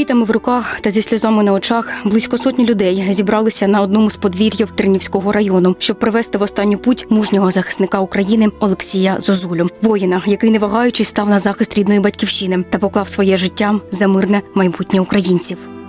квітами в руках та зі сльозами на очах близько сотні людей зібралися на одному з подвір'їв Тернівського району, щоб привести в останню путь мужнього захисника України Олексія Зозулю, воїна, який не вагаючись став на захист рідної батьківщини та поклав своє життя за мирне майбутнє українців.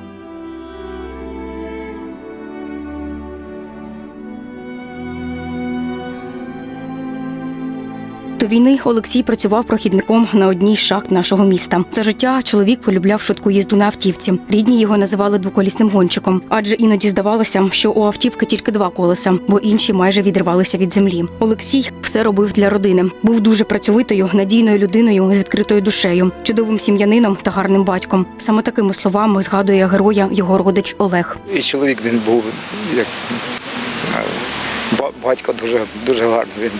До війни Олексій працював прохідником на одній з шахт нашого міста. За життя чоловік полюбляв швидку їзду на автівці. Рідні його називали двоколісним гонщиком, адже іноді здавалося, що у автівки тільки два колеса, бо інші майже відривалися від землі. Олексій все робив для родини. Був дуже працьовитою, надійною людиною з відкритою душею, чудовим сім'янином та гарним батьком. Саме такими словами згадує героя його родич Олег. І чоловік він був як батько дуже, дуже гарний. Він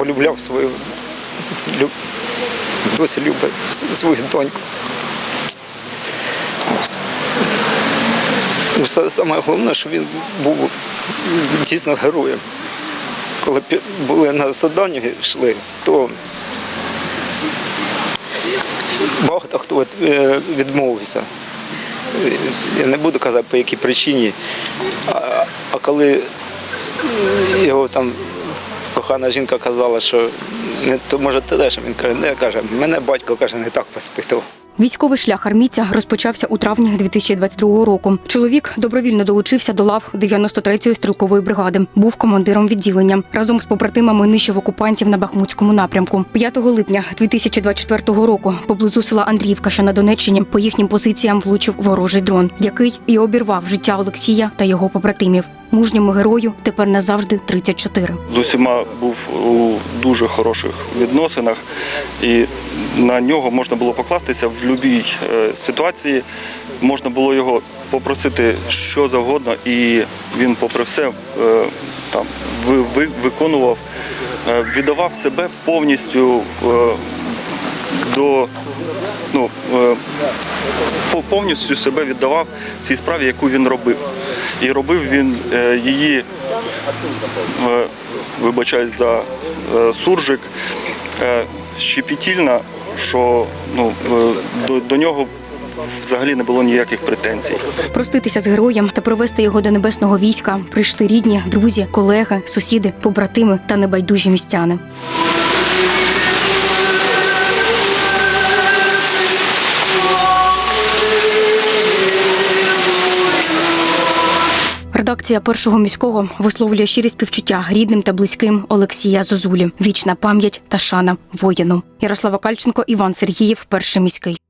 полюбляв свою лю- досі любить свою доньку. Ну, Саме головне, що він був дійсно героєм. Коли були на заданні йшли, то багато хто е, відмовився. Я не буду казати, по якій причині. А коли його там кохана жінка казала, що не то може ти теж, він каже, не каже, мене батько каже, не так воспитував. Військовий шлях армійця розпочався у травні 2022 року. Чоловік добровільно долучився до лав 93-ї стрілкової бригади. Був командиром відділення. Разом з побратимами нищив окупантів на Бахмутському напрямку. 5 липня 2024 року поблизу села Андріївка, що на Донеччині, по їхнім позиціям влучив ворожий дрон, який і обірвав життя Олексія та його побратимів. Мужньому герою тепер назавжди 34. з усіма був у дуже хороших відносинах, і на нього можна було покластися в будь-якій ситуації. Можна було його попросити що завгодно, і він, попри все, е, там ви- ви- виконував, е, віддавав себе повністю е, до ну, е, повністю себе віддавав цій справі, яку він робив. І робив він е, її е, вибачаюсь за суржик, щепетільна, що ну, до, до нього взагалі не було ніяких претензій. Проститися з героєм та провести його до небесного війська прийшли рідні, друзі, колеги, сусіди, побратими та небайдужі містяни. Редакція першого міського висловлює щирі співчуття рідним та близьким Олексія Зозулі. Вічна пам'ять та шана воїну. Ярослава Кальченко, Іван Сергіїв, перший міський.